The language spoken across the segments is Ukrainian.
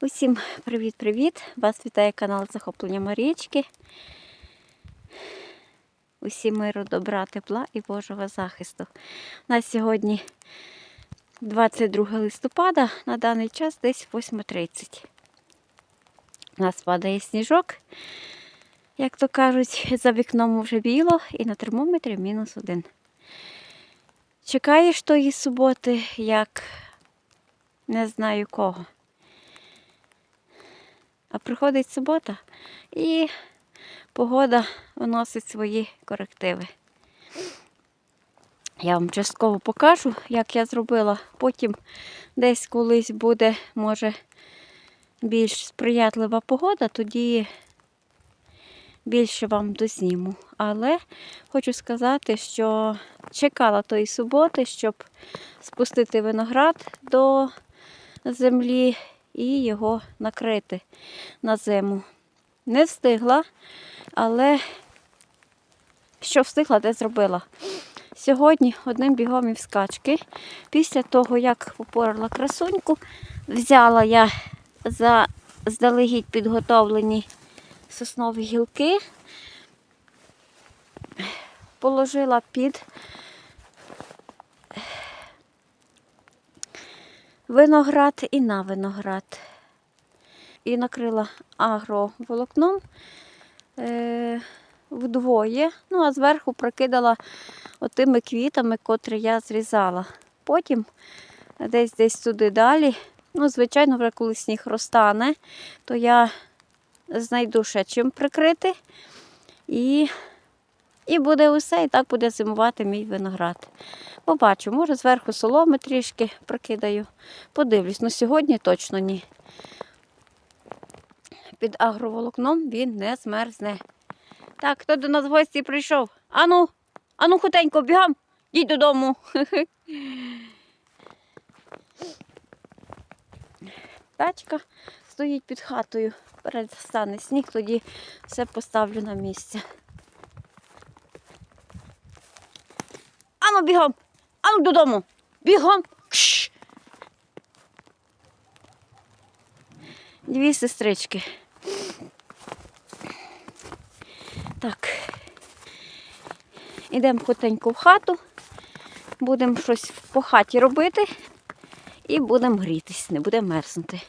Усім привіт-привіт! Вас вітає канал Захоплення Марічки. Усім миру, добра, тепла і Божого захисту. У нас сьогодні 22 листопада, на даний час десь 8.30. У нас падає сніжок, як то кажуть, за вікном вже біло і на термометрі мінус один. Чекаєш тої суботи, як не знаю кого. А приходить субота і погода вносить свої корективи. Я вам частково покажу, як я зробила. Потім десь колись буде, може, більш сприятлива погода, тоді більше вам дозніму. Але хочу сказати, що чекала тої суботи, щоб спустити виноград до землі і його накрити на зиму. Не встигла, але що встигла, те зробила. Сьогодні одним бігом і в скачки. Після того, як попорала красуньку, взяла я за здалегідь підготовлені соснові гілки, положила під виноград і на виноград. І накрила агроволокном е, вдвоє, ну а зверху прокидала отими квітами, котрі я зрізала. Потім десь десь туди далі. Ну, звичайно, вже коли сніг розтане, то я знайду ще чим прикрити. І і буде усе, і так буде зимувати мій виноград. Побачу, може зверху соломи трішки прокидаю. Подивлюсь, ну сьогодні точно ні. Під агроволокном він не змерзне. Так, хто до нас в гості прийшов? Ану, ану, хутенько, бігам, йдіть додому. Тачка стоїть під хатою, перестане сніг, тоді все поставлю на місце. Ану, бігом, ану додому, бігом. Кш. Дві сестрички. Так. Ідемо хотенько в хату, будемо щось по хаті робити і будемо грітись, не будемо мерзнути.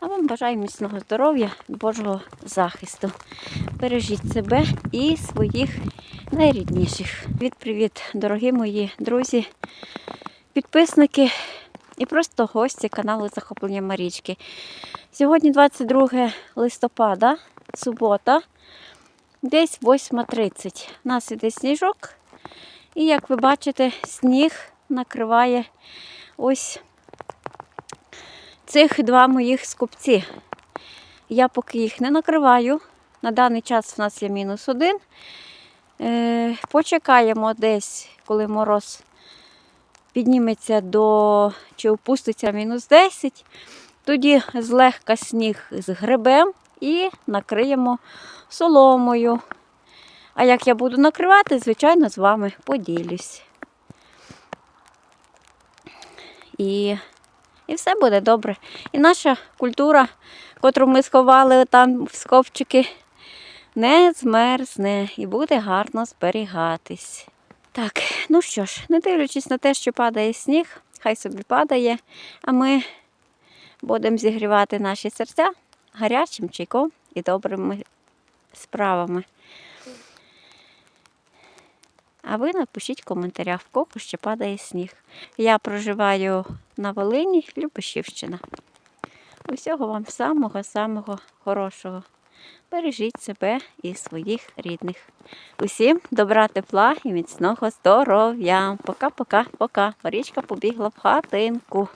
А вам бажаю міцного здоров'я, Божого захисту. Бережіть себе і своїх найрідніших. Привіт-привіт, дорогі мої друзі, підписники і просто гості каналу Захоплення Марічки. Сьогодні 22 листопада, субота, десь 8.30. У нас іде сніжок. І, як ви бачите, сніг накриває ось цих два моїх скупці. Я поки їх не накриваю. На даний час в нас є мінус один. Е, почекаємо десь, коли мороз підніметься до чи опуститься мінус 10. Тоді злегка сніг згребем і накриємо соломою. А як я буду накривати, звичайно, з вами поділюсь. І і все буде добре. І наша культура, котру ми сховали там в скопчики, не змерзне і буде гарно зберігатись. Так, ну що ж, не дивлячись на те, що падає сніг, хай собі падає, а ми будемо зігрівати наші серця гарячим чайком і добрими справами. А ви напишіть в коментарях, в кого ще падає сніг. Я проживаю на Волині, Любешівщина. Усього вам самого-самого хорошого. Бережіть себе і своїх рідних. Усім добра, тепла і міцного здоров'я. Пока-пока, пока. Марічка побігла в хатинку.